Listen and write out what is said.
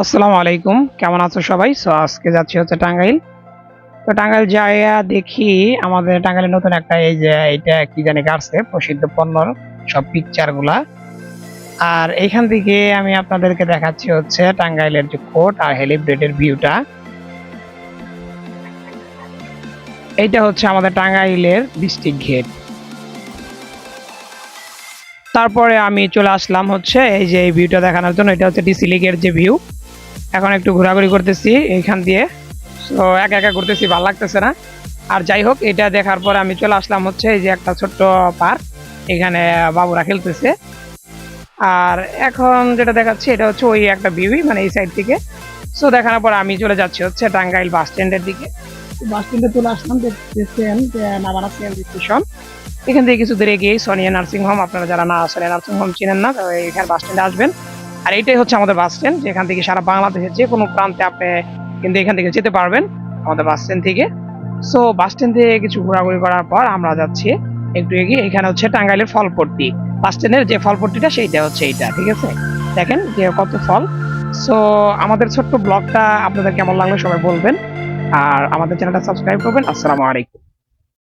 আসসালামু আলাইকুম। কেমন আছো সবাই? সো আজকে যাচ্ছি হচ্ছে টাঙ্গাইল। তো টাঙ্গাইল যাইয়া দেখি আমাদের টাঙ্গাইলের নতুন একটা এই যে এটা কি জানি কাটছে প্রসিদ্ধ পণ্যর সব পিকচারগুলা। আর এখান থেকে আমি আপনাদেরকে দেখাচ্ছি হচ্ছে টাঙ্গাইলের যে কোট আর হেলিব্রেডের ভিউটা এইটা হচ্ছে আমাদের টাঙ্গাইলের ডিস্ট্রিক্ট গেট তারপরে আমি চলে আসলাম হচ্ছে এই যে এই ভিউটা দেখানোর জন্য, এটা হচ্ছে ডিসি লিগের যে ভিউ এখন একটু ঘোরাঘুরি করতেছি এইখান দিয়ে। তো একা একা ঘুরতেছি, ভালো লাগতেছে না। আর যাই হোক, এটা দেখার পর আমি চলে আসলাম হচ্ছে এই যে একটা ছোট্ট পার্ক। এখানে বাবুরা খেলতেছে। আর এখন যেটা দেখাচ্ছি, এটা হচ্ছে ওই একটা ভিউই মানে এই সাইড থেকে। সো দেখানোর পর আমি চলে যাচ্ছি হচ্ছে টাঙ্গাইল বাস স্ট্যান্ডের দিকে। বাস স্ট্যান্ডে চলে আসলাম, দেখতেছেন যে সিএনজি স্টেশন এখান থেকে কিছু দূরে গিয়ে সোনিয়া নার্সিং হোম আপনারা যারা না সোনিয়া নার্সিং হোম চিনেন না এখানে বাস স্ট্যান্ডে আসবেন। আর এইটাই হচ্ছে আমাদের বাস স্ট্যান্ড যেখান থেকে সারা বাংলাদেশের যে কোনো প্রান্তে আপনি কিন্তু এখান থেকে যেতে পারবেন আমাদের বাস স্ট্যান্ড থেকে। সো বাস স্ট্যান্ড থেকে কিছু ঘোরাঘুরি করার পর আমরা যাচ্ছি একটু এগিয়ে, এখানে হচ্ছে টাঙ্গাইলের ফলপট্টি। বাস স্ট্যান্ডের যে ফলপট্টিটা সেইটা হচ্ছে এইটা, ঠিক আছে? দেখেন যে কত ফল। সো আমাদের ছোট্ট ব্লগটা আপনাদের কেমন লাগল সবাই বলবেন। আর আমাদের চ্যানেলটা সাবস্ক্রাইব করবেন। আসসালামু আলাইকুম।